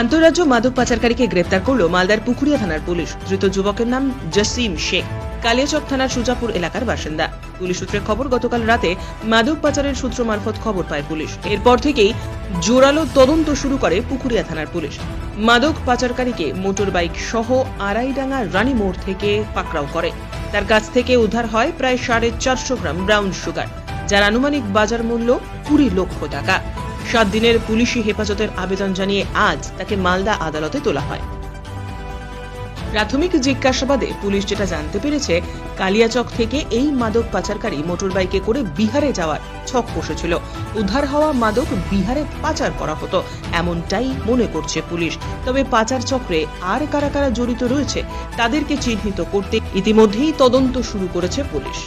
আন্তঃরাজ্য মাদক পাচারকারীকে গ্রেপ্তার করল মালদার পুকুরিয়া থানার পুলিশ। ধৃত যুবকের নাম জসিম শেখ। কালিয়াচক থানার সুজাপুর এলাকার বাসিন্দা। পুলিশ সূত্রে খবর, গতকাল রাতে মাদক পাচারের সূত্র মারফত খবর পায় পুলিশ। এরপর থেকেই জোরালো তদন্ত শুরু করে পুকুরিয়া থানার পুলিশ। মাদক পাচারকারীকে মোটর বাইক সহ আড়াইডাঙ্গা রানী মোড় থেকে পাকড়াও করে। তার কাছ থেকে উদ্ধার হয় প্রায় সাড়ে চারশো গ্রাম ব্রাউন সুগার, যার আনুমানিক বাজার মূল্য কুড়ি লক্ষ টাকা। সাত দিনের পুলিশি হেফাজতের আবেদন জানিয়ে আজ তাকে মালদা আদালতে তোলা হয়। প্রাথমিক জিজ্ঞাসাবাদে পুলিশ যেটা জানতে পেরেছে, কালিয়াচক থেকে এই মাদক পাচারকারী মোটরবাইকে করে বিহারে যাওয়ার ছক কষেছিল। উদ্ধার হওয়া মাদক বিহারে পাচার করা হতো, এমনটাই মনে করছে পুলিশ। তবে পাচার চক্রে আর কারা কারা জড়িত রয়েছে, তাদেরকে চিহ্নিত করতে ইতিমধ্যেই তদন্ত শুরু করেছে পুলিশ।